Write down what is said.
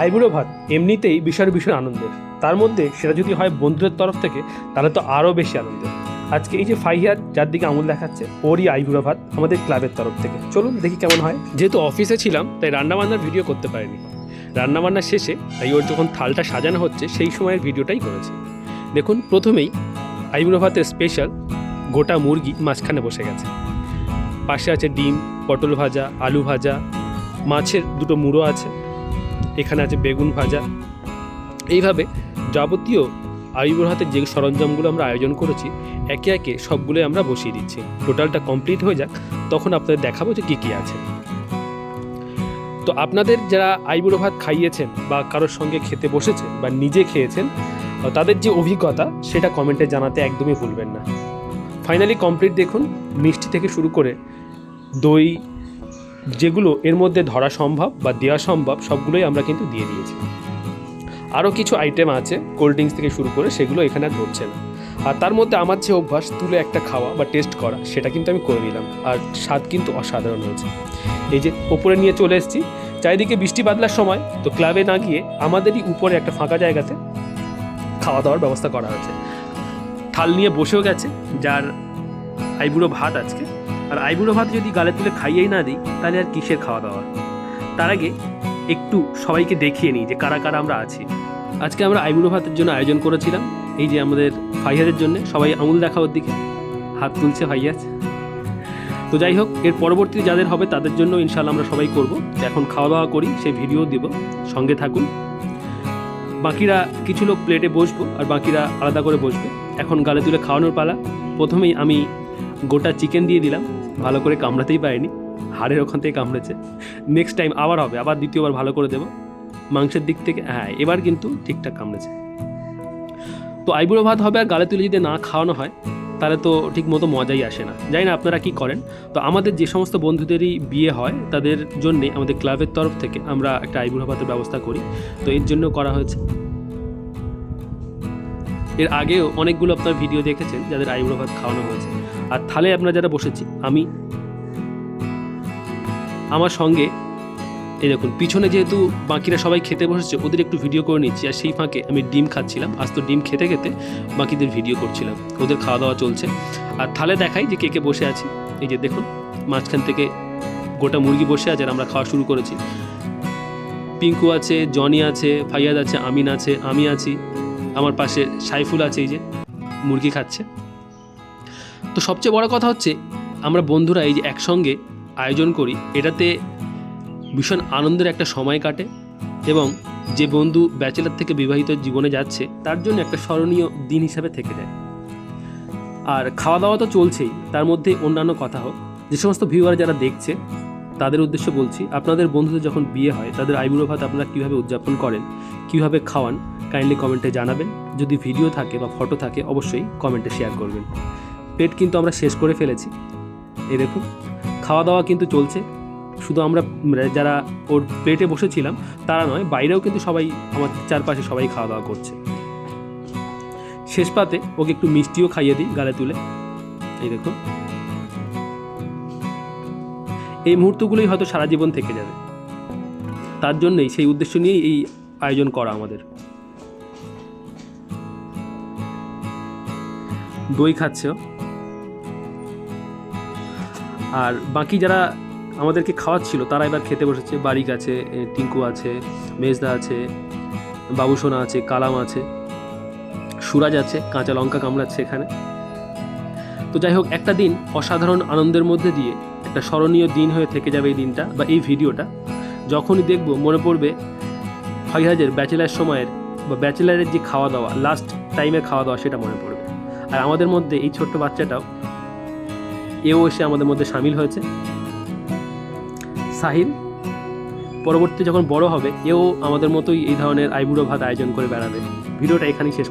আইবুড়ো ভাত এমনিতেই বিশাল ভীষণ আনন্দের। তার মধ্যে সেটা যদি হয় বন্ধুদের তরফ থেকে, তাহলে তো আরও বেশি আনন্দের। আজকে এই যে ফাইয়ার যার দিকে আঙুল দেখাচ্ছে, ওরই আইবুড়ো ভাত আমাদের ক্লাবের তরফ থেকে। চলুন দেখি কেমন হয়। যেহেতু অফিসে ছিলাম, তাই রান্নাবান্নার ভিডিও করতে পারিনি। রান্নাবান্নার শেষে তাই ওর যখন থালটা সাজানো হচ্ছে, সেই সময়ের ভিডিওটাই করেছি। দেখুন, প্রথমেই আইবুড়ো ভাতের স্পেশাল গোটা মুরগি মাঝখানে বসে গেছে। পাশে আছে ডিম, পটল ভাজা, আলু ভাজা, মাছের দুটো মুড়ো আছে। এখানে আছে বেগুন ভাজা। এইভাবে যাবতীয় আইবুড়ো হাতের যে সরঞ্জামগুলো আমরা আয়োজন করেছি, একে একে সবগুলোই আমরা বসিয়ে দিচ্ছি। টোটালটা কমপ্লিট হয়ে যাক, তখন আপনাদের দেখাবো যে কী কী আছে। তো আপনাদের যারা আইবুড়ো ভাত খাইয়েছেন বা কারোর সঙ্গে খেতে বসেছেন বা নিজে খেয়েছেন, তাদের যে অভিজ্ঞতা, সেটা কমেন্টে জানাতে একদমই ভুলবেন না। ফাইনালি কমপ্লিট দেখুন, মিষ্টি থেকে শুরু করে দই যেগুলো এর মধ্যে ধরা সম্ভব বা দেওয়া সম্ভব, সবগুলোই আমরা কিন্তু দিয়ে দিয়েছি। আরও কিছু আইটেম আছে কোল্ড ড্রিঙ্কস থেকে শুরু করে সেগুলো এখানে আর ধরছে না। আর তার মধ্যে আমার যে অভ্যাস, তুলে একটা খাওয়া বা টেস্ট করা, সেটা কিন্তু আমি করে নিলাম। আর স্বাদ কিন্তু অসাধারণ হয়েছে। এই যে ওপরে নিয়ে চলে এসেছি, চারিদিকে বৃষ্টি বাদলার সময় তো ক্লাবে না গিয়ে আমাদেরই উপরে একটা ফাঁকা জায়গাতে খাওয়া দাওয়ার ব্যবস্থা করা হয়েছে। থাল নিয়ে বসেও গেছে, যার আইবুড়ো ভাত আজকে। আর আইবুড়ো ভাত যদি গালে তুলে খাইয়েই না দিই, তাহলে আর কিসের খাওয়া দাওয়া? তার আগে একটু সবাইকে দেখিয়ে নিই যে কারা কারা আমরা আছি। আজকে আমরা আইবুড়ো ভাতের জন্য আয়োজন করেছিলাম, এই যে আমাদের ফাইয়াজের জন্য। সবাই আঙুল দেখা ওর দিকে। হাত তুলছে ফাইয়াজ তো যাই হোক, এর পরবর্তী যাদের হবে তাদের জন্য ইনশাল্লাহ আমরা সবাই করব। এখন খাওয়া দাওয়া করি, সেই ভিডিও দিব। সঙ্গে থাকুন। বাকিরা কিছু লোক প্লেটে বসবো আর বাকিরা আলাদা করে বসবে। এখন গালে তুলে খাওয়ানোর পালা। প্রথমেই আমি গোটা চিকেন দিয়ে দিলাম। ভালো করে কামড়াতেই পারিনি। হাড়ের ওখান থেকে কামড়েছে। নেক্সট টাইম আবার হবে। আবার দ্বিতীয়বার ভালো করে দেবো। মাংসের দিক থেকে হ্যাঁ এবার কিন্তু ঠিকঠাক কামড়েছে। তো আইবুড়ো ভাত হবে আর গালে তুলে যদি না খাওয়ানো হয়, তাহলে তো ঠিক মতো মজাই আসে না। জানি না আপনারা কি করেন। তো আমাদের যে সমস্ত বন্ধুদেরই বিয়ে হয়, তাদের জন্যে আমাদের ক্লাবের তরফ থেকে আমরা একটা আইবুড়ো ভাতের ব্যবস্থা করি। তো এর জন্য করা হয়েছে। এর আগেও অনেকগুলো আপনার ভিডিও দেখেছেন, যাদের আইবুড়ো ভাত খাওয়ানো হয়েছে। আর থালে আপনারা যারা বসেছি, আমি। আমার সঙ্গে, এই দেখুন, পিছনে যেহেতু বাকিরা সবাই খেতে বসেছে, ওদের একটু ভিডিও করে নিচ্ছি। আর সেই ফাঁকে আমি ডিম খাচ্ছিলাম আজ তো ডিম খেতে খেতে বাকিদের ভিডিও করছিলাম। ওদের খাওয়া দাওয়া চলছে। আর থালে দেখাই যে কে কে বসে আছি। এই যে দেখুন, মাঝখান থেকে গোটা মুরগি বসে আছে আর আমরা খাওয়া শুরু করেছি। পিঙ্কু আছে, জনি আছে, ফাইয়াদ আছে, আমিন আছে, আমি আছি। আমার পাশে সাইফুল আছে, এই যে, মুরগি খাচ্ছে। তো সবচেয়ে বড় কথা হচ্ছে, আমরা বন্ধুরা এই যে একসঙ্গে আয়োজন করি, এটাতে ভীষণ আনন্দের একটা সময় কাটে এবং যে বন্ধু ব্যাচেলার থেকে বিবাহিত জীবনে যাচ্ছে, তার জন্য একটা স্মরণীয় দিন হিসাবে থেকে যায়। আর খাওয়া দাওয়া তো চলছেই, তার মধ্যে অন্যান্য কথা হোক, যে সমস্ত ভিউয়ার যারা দেখছে, তাদের উদ্দেশ্যে বলছি, আপনাদের বন্ধুদের যখন বিয়ে হয়, তাদের আইবুড়ো ভাত আপনারা কীভাবে উদযাপন করেন, কীভাবে খাওয়ান কাইন্ডলি কমেন্টে জানাবেন। যদি ভিডিও থাকে বা ফটো থাকে, অবশ্যই কমেন্টে শেয়ার করবেন। পেট কিন্তু আমরা শেষ করে ফেলেছি। এই দেখুন খাওয়া দাওয়া কিন্তু চলছে। শুধু আমরা যারা ওর পেটে বসেছিলাম, তারা নয়, বাইরেও কিন্তু সবাই, আমার চারপাশে সবাই খাওয়া দাওয়া করছে। শেষ পাতে ওকে একটু মিষ্টিও খাইয়ে দিই গালে তুলে। এই দেখুন। এই মুহূর্তগুলোই হয়তো সারা জীবন থেকে যাবে। তার জন্যই, সেই উদ্দেশ্য নিয়েই এই আয়োজন করা আমাদের। দই খাচ্ছে ও। আর বাকি যারা আমাদেরকে খাওয়াচ্ছিল, তারা এবার খেতে বসেছে। বারিক আছে টিঙ্কু আছে, মেজদা আছে, বাবুসোনা আছে, কালাম আছে, সুরাজ আছে, কাঁচা লঙ্কা কামড়াচ্ছে এখানে। তো যাই হোক, একটা দিন অসাধারণ আনন্দের মধ্যে দিয়ে একটা স্মরণীয় দিন হয়ে থেকে যাবে এই দিনটা বা এই ভিডিওটা। যখনই দেখব, মনে পড়বে ফাইহাজের ব্যাচেলার সময়ের বা ব্যাচেলারের যে খাওয়া দাওয়া লাস্ট টাইমে খাওয়া দাওয়া, সেটা মনে পড়বে। আর আমাদের মধ্যে এই ছোট্ট বাচ্চাটাও এও এসে আমাদের মধ্যে সামিল হয়েছে। সাহিল, পরবর্তী যখন বড় হবে, এও আমাদের মতোই এই ধরনের আইবুড়ো ভাত আয়োজন করে বেড়াবে। ভিডিওটা এখানেই শেষ